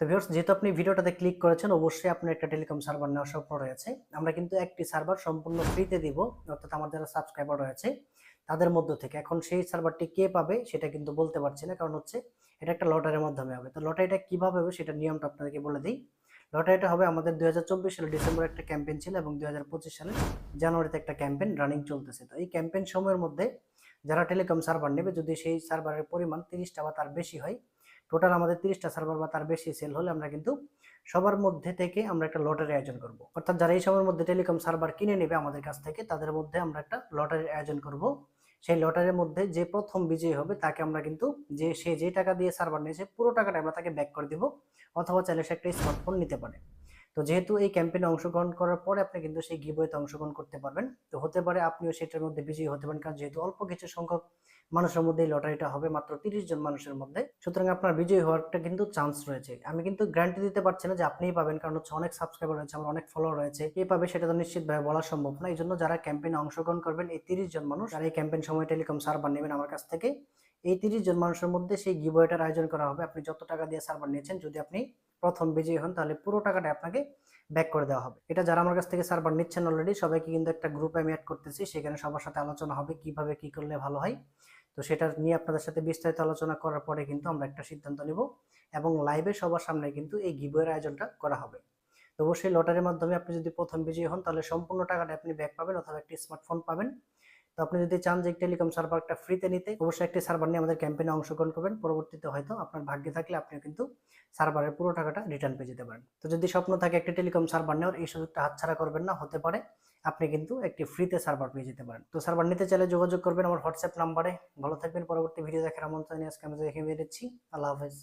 তো ভিউয়ার্স যেহেতু আপনি ভিডিওটাতে ক্লিক করেছেন, অবশ্যই আপনার একটা টেলিকম সার্ভার নেওয়ার স্বপ্ন রয়েছে। আমরা কিন্তু একটি সার্ভার সম্পূর্ণ ফ্রিতে দিব, অর্থাৎ আমার যারা সাবস্ক্রাইবার রয়েছে, তাদের মধ্য থেকে। এখন সেই সার্ভারটি কে পাবে, সেটা কিন্তু বলতে পারছি না, কারণ হচ্ছে এটা একটা লটারির মাধ্যমে হবে। তো লটারিটা কীভাবে হবে, সেটা নিয়মটা আপনাদেরকে বলে দিই। লটারিটা হবে আমাদের দু হাজার চব্বিশ সালে ডিসেম্বর একটা ক্যাম্পেইন ছিল এবং দু হাজার পঁচিশ সালে জানুয়ারিতে একটা ক্যাম্পেইন রানিং চলতেছে। তো এই ক্যাম্পেইন সময়ের মধ্যে যারা টেলিকম সার্ভার নেবে, যদি সেই সার্ভারের পরিমাণ তিরিশটা বা তার বেশি হয় টোটাল আমাদের তিরিশটা সার্ভার বা তার বেশি সেল হলে আমরা কিন্তু সবার মধ্যে থেকে আমরা একটা লটারি আয়োজন করব। অর্থাৎ যারা এই সময়ের মধ্যে টেলিকম সার্ভার কিনে নেবে আমাদের কাছ থেকে, তাদের মধ্যে আমরা একটা লটারির আয়োজন করব। সেই লটারির মধ্যে যে প্রথম বিজয়ী হবে, তাকে আমরা কিন্তু যে, সে যে টাকা দিয়ে সার্ভার নিয়েছে, পুরো টাকাটা আমরা তাকে ব্যাক করে দিব, অথবা চাইলে সে একটা স্মার্টফোন নিতে পারে। তো যেহেতু এই ক্যাম্পেইনে অংশগ্রহণ করার পরে আপনি কিন্তু সেই গিবইতে অংশগ্রহণ করতে পারবেন। তো হতে পারে আপনিও সেটার মধ্যে বিজয়ী হতে পারেন, কারণ যেহেতু অল্প কিছু সংখ্যক মানুষের মধ্যে এই লটারিটা হবে, মাত্র তিরিশ জন মানুষের মধ্যে। সুতরাং আপনার বিজয়ী হওয়ারটা কিন্তু চান্স রয়েছে। আমি কিন্তু গ্যারান্টি দিতে পারছি না যে আপনিই পাবেন, কারণ হচ্ছে অনেক সাবস্ক্রাইবার রয়েছে, আমার অনেক ফলোয়ার রয়েছে। কে পাবে সেটা তো নিশ্চিতভাবে বলা সম্ভব না। এই জন্য যারা ক্যাম্পেইনে অংশগ্রহণ করবেন, এই তিরিশ জন মানুষ, যারা এই ক্যাম্পেইন সময় টেলিকম সার্ভার নেবেন আমার কাছ থেকে, এই তিরিশ জন মানুষের মধ্যে সেই গিবয়েটার আয়োজন করা হবে। আপনি যত টাকা দিয়ে সার্ভার নিয়েছেন, যদি আপনি প্রথম বিজয়ী হন, তাহলে পুরো টাকাটা আপনাকে ব্যাক করে দেওয়া হবে। এটা যারা আমার কাছ থেকে সার্ভার নিচ্ছেন অলরেডি সবাইকে কিন্তু একটা গ্রুপে আমি অ্যাড করতেছি। সেখানে সবার সাথে আলোচনা হবে, কীভাবে কি করলে ভালো হয়। তো সেটা নিয়ে আপনাদের সাথে বিস্তারিত আলোচনা করার পরে কিন্তু আমরা একটা সিদ্ধান্ত নিব এবং লাইভে সবার সামনে কিন্তু এই গিবয়ের আয়োজনটা করা হবে। তো অবশ্যই লটারির মাধ্যমে আপনি যদি প্রথম বিজয়ী হন, তাহলে সম্পূর্ণ টাকাটা আপনি ব্যাক পাবেন অথবা একটি স্মার্টফোন পাবেন। তো আপনি যদি চান যে টেলিকম সার্ভার একটা ফ্রিতে নিতে, অবশ্যই একটি সার্ভার নিয়ে আমাদের ক্যাম্পেইনে অংশগ্রহণ করবেন। পরবর্তীতে হয়তো আপনার ভাগ্যে থাকলে আপনিও কিন্তু সার্ভারের পুরো টাকাটা রিটার্ন পেয়ে যেতে পারেন। তো যদি স্বপ্ন থাকে একটি টেলিকম সার্ভার নেওয়ার, এই সুযোগটা হাতছাড়া করবেন না, হতে পারে আপনি কিন্তু একটি ফ্রিতে সার্ভার পেয়ে যেতে পারেন। তো সার্ভার নিতে চাইলে যোগাযোগ করবেন আমার হোয়াটসঅ্যাপ নাম্বারে। ভালো থাকবেন, পরবর্তী ভিডিও দেখার আমন্ত্রণ আজকে আমি দেখে বেরোচ্ছি আল্লাহ হাফেজ।